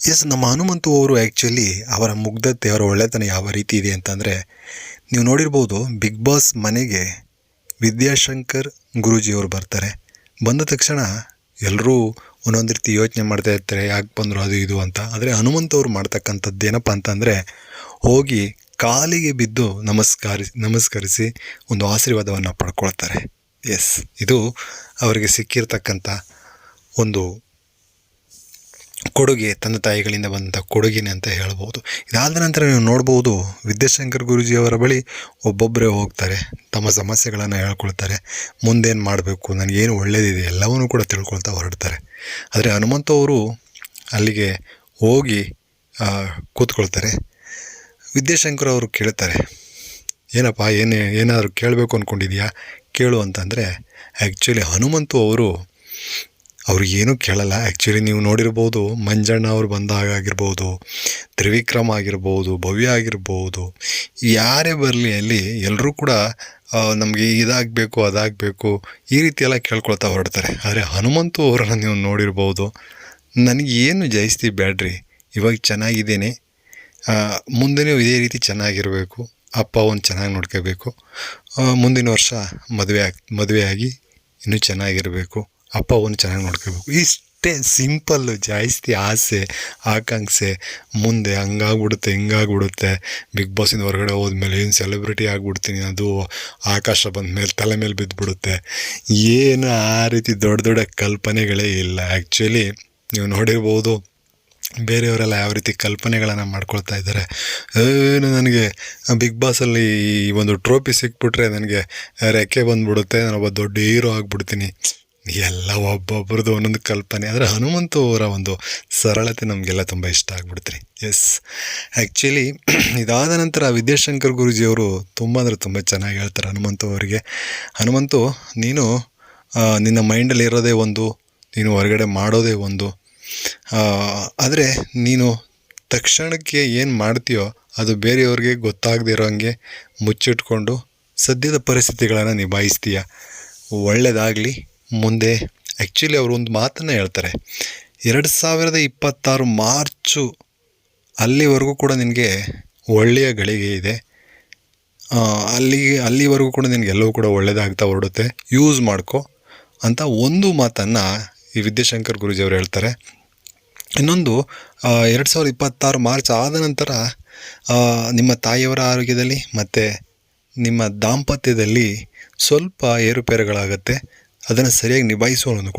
S, ನಮ್ಮ ಹನುಮಂತು ಅವರು actually ಅವರ ಮುಗ್ಧತೆ, ಅವರ ಒಳ್ಳೆತನ ಯಾವ ರೀತಿ ಇದೆ ಅಂತಂದರೆ, ನೀವು ನೋಡಿರ್ಬೋದು ಬಿಗ್ ಬಾಸ್ ಮನೆಗೆ ವಿದ್ಯಾಶಂಕರ್ ಗುರೂಜಿಯವರು ಬರ್ತಾರೆ. ಬಂದ ತಕ್ಷಣ ಎಲ್ಲರೂ ಒಂದೊಂದು ರೀತಿ ಯೋಚನೆ ಮಾಡ್ತಾ ಇರ್ತಾರೆ, ಯಾಕೆ ಬಂದರು ಅದು ಇದು ಅಂತ. ಆದರೆ ಹನುಮಂತವ್ರು ಮಾಡ್ತಕ್ಕಂಥದ್ದು ಏನಪ್ಪ ಅಂತಂದರೆ, ಹೋಗಿ ಕಾಲಿಗೆ ಬಿದ್ದು ನಮಸ್ಕಾರಿಸಿ ನಮಸ್ಕರಿಸಿ ಒಂದು ಆಶೀರ್ವಾದವನ್ನು ಪಡ್ಕೊಳ್ತಾರೆ. ಎಸ್ ಇದು ಅವರಿಗೆ ಸಿಕ್ಕಿರ್ತಕ್ಕಂಥ ಒಂದು ಕೊಡುಗೆ, ತಂದೆ ತಾಯಿಗಳಿಂದ ಬಂದಂಥ ಕೊಡುಗೆನೆ ಅಂತ ಹೇಳ್ಬೋದು. ಇದಾದ ನಂತರ ನೀವು ನೋಡ್ಬೋದು, ವಿದ್ಯಾಶಂಕರ್ ಗುರೂಜಿಯವರ ಬಳಿ ಒಬ್ಬೊಬ್ಬರೇ ಹೋಗ್ತಾರೆ, ತಮ್ಮ ಸಮಸ್ಯೆಗಳನ್ನು ಹೇಳ್ಕೊಳ್ತಾರೆ, ಮುಂದೇನು ಮಾಡಬೇಕು, ನನಗೇನು ಒಳ್ಳೆಯದಿದೆ ಎಲ್ಲವನ್ನೂ ಕೂಡ ತಿಳ್ಕೊಳ್ತಾ ಹೊರಡ್ತಾರೆ. ಆದರೆ ಹನುಮಂತ ಅವರು ಅಲ್ಲಿಗೆ ಹೋಗಿ ಕೂತ್ಕೊಳ್ತಾರೆ. ವಿದ್ಯಾಶಂಕರ್ ಅವರು ಕೇಳ್ತಾರೆ, ಏನಪ್ಪ, ಏನೇ, ಏನಾದರೂ ಕೇಳಬೇಕು ಅಂದ್ಕೊಂಡಿದ್ಯಾ ಕೇಳು ಅಂತಂದರೆ ಆ್ಯಕ್ಚುಲಿ ಹನುಮಂತು ಅವರು ಅವ್ರಿಗೇನು ಕೇಳಲ್ಲ. ಆ್ಯಕ್ಚುಲಿ ನೀವು ನೋಡಿರ್ಬೋದು, ಮಂಜಣ್ಣ ಅವ್ರು ಬಂದಾಗ ಆಗಿರ್ಬೋದು, ತ್ರಿವಿಕ್ರಮ್ ಆಗಿರ್ಬೋದು, ಭವ್ಯ ಆಗಿರ್ಬೋದು, ಯಾರೇ ಬರಲಿ ಅಲ್ಲಿ ಎಲ್ಲರೂ ಕೂಡ ನಮಗೆ ಇದಾಗಬೇಕು, ಅದಾಗಬೇಕು, ಈ ರೀತಿ ಎಲ್ಲ ಕೇಳ್ಕೊಳ್ತಾ ಹೊರಡ್ತಾರೆ. ಆದರೆ ಹನುಮಂತು ಅವರನ್ನು ನೀವು ನೋಡಿರ್ಬೋದು ನನಗೇನು ಜಯಿಸ್ತಿ ಬ್ಯಾಡ್ರಿ, ಇವಾಗ ಚೆನ್ನಾಗಿದ್ದೇನೆ ಮುಂದೆನೂ ಇದೇ ರೀತಿ ಚೆನ್ನಾಗಿರಬೇಕು, ಅಪ್ಪ ಒಂದು ಚೆನ್ನಾಗಿ ನೋಡ್ಕೋಬೇಕು ಮುಂದಿನ ವರ್ಷ ಮದುವೆ ಆಗಿ ಮದುವೆ ಆಗಿ ಇನ್ನೂ ಚೆನ್ನಾಗಿರಬೇಕು ಅಪ್ಪ ಅವನು ಚೆನ್ನಾಗಿ ನೋಡ್ಕೋಬೇಕು ಇಷ್ಟೇ ಸಿಂಪಲ್ಲು ಜಾಸ್ತಿ ಆಸೆ, ಆಕಾಂಕ್ಷೆ, ಮುಂದೆ ಹಂಗಾಗ್ಬಿಡುತ್ತೆ, ಹಿಂಗಾಗ್ಬಿಡುತ್ತೆ. ಬಿಗ್ ಬಾಸಿಂದ ಹೊರಗಡೆ ಹೋದ್ಮೇಲೆ ಏನು ಸೆಲೆಬ್ರಿಟಿ ಆಗಿಬಿಡ್ತೀನಿ ಅದು ಆಕಾಶ ಬಂದ ಮೇಲೆ ತಲೆ ಮೇಲೆ ಬಿದ್ದುಬಿಡುತ್ತೆ ಏನು ಆ ರೀತಿ ದೊಡ್ಡ ದೊಡ್ಡ ಕಲ್ಪನೆಗಳೇ ಇಲ್ಲ. ಆ್ಯಕ್ಚುಲಿ ನೀವು ನೋಡಿರ್ಬೋದು, ಬೇರೆಯವರೆಲ್ಲ ಯಾವ ರೀತಿ ಕಲ್ಪನೆಗಳನ್ನು ಮಾಡ್ಕೊಳ್ತಾ ಇದ್ದಾರೆ. ಏನು ನನಗೆ ಬಿಗ್ ಬಾಸಲ್ಲಿ ಈ ಒಂದು ಟ್ರೋಫಿ ಸಿಕ್ಬಿಟ್ರೆ ನನಗೆ ರೆಕ್ಕೆ ಬಂದ್ಬಿಡುತ್ತೆ, ನಾನೊಬ್ಬ ದೊಡ್ಡ ಹೀರೋ ಆಗಿಬಿಡ್ತೀನಿ. ಎಲ್ಲ ಒಬ್ಬೊಬ್ರದ್ದು ಒಂದೊಂದು ಕಲ್ಪನೆ. ಆದರೆ ಹನುಮಂತು ಅವರ ಒಂದು ಸರಳತೆ ನಮಗೆಲ್ಲ ತುಂಬ ಇಷ್ಟ ಆಗ್ಬಿಡ್ತು ರೀ. ಎಸ್ ಆ್ಯಕ್ಚುಲಿ ಇದಾದ ನಂತರ ವಿದ್ಯಾಶಂಕರ್ ಗುರೂಜಿಯವರು ತುಂಬ ಅಂದರೆ ತುಂಬ ಚೆನ್ನಾಗಿ ಹೇಳ್ತಾರೆ ಹನುಮಂತು ಅವರಿಗೆ. ಹನುಮಂತು, ನೀನು ನಿನ್ನ ಮೈಂಡಲ್ಲಿ ಇರೋದೇ ಒಂದು, ನೀನು ಹೊರಗಡೆ ಮಾಡೋದೇ ಒಂದು. ಆದರೆ ನೀನು ತಕ್ಷಣಕ್ಕೆ ಏನು ಮಾಡ್ತೀಯೋ ಅದು ಬೇರೆಯವ್ರಿಗೆ ಗೊತ್ತಾಗದೇ ಇರೋ ಹಂಗೆ ಮುಚ್ಚಿಟ್ಕೊಂಡು ಸದ್ಯದ ಪರಿಸ್ಥಿತಿಗಳನ್ನು ನಿಭಾಯಿಸ್ತೀಯ? ಒಳ್ಳೆಯದಾಗಲಿ ಮುಂದೆ ಆ್ಯಕ್ಚುಲಿ ಅವರು ಒಂದು ಮಾತನ್ನು ಹೇಳ್ತಾರೆ. ಎರಡು ಸಾವಿರದ ಇಪ್ಪತ್ತಾರು ಮಾರ್ಚು ಅಲ್ಲಿವರೆಗೂ ಕೂಡ ನಿನಗೆ ಒಳ್ಳೆಯ ಗಳಿಗೆ ಇದೆ. ಅಲ್ಲಿ, ಅಲ್ಲಿವರೆಗೂ ಕೂಡ ನಿನಗೆ ಎಲ್ಲವೂ ಕೂಡ ಒಳ್ಳೆಯದಾಗ್ತಾ ಹೊರಡುತ್ತೆ. ಯೂಸ್ ಮಾಡ್ಕೊ ಅಂತ ಒಂದು ಮಾತನ್ನು ಈ ವಿದ್ಯಾಶಂಕರ್ ಗುರೂಜಿ ಅವರು ಹೇಳ್ತಾರೆ. ಇನ್ನೊಂದು ಎರಡು ಸಾವಿರದ ಇಪ್ಪತ್ತಾರು ಮಾರ್ಚ್ ಆದ ನಂತರ ನಿಮ್ಮ ತಾಯಿಯವರ ಆರೋಗ್ಯದಲ್ಲಿ ಮತ್ತು ನಿಮ್ಮ ದಾಂಪತ್ಯದಲ್ಲಿ ಸ್ವಲ್ಪ ಏರುಪೇರುಗಳಾಗತ್ತೆ. ಅದನ್ನು ಸರಿಯಾಗಿ ನಿಭಾಯಿಸೋನು ಕೂಡ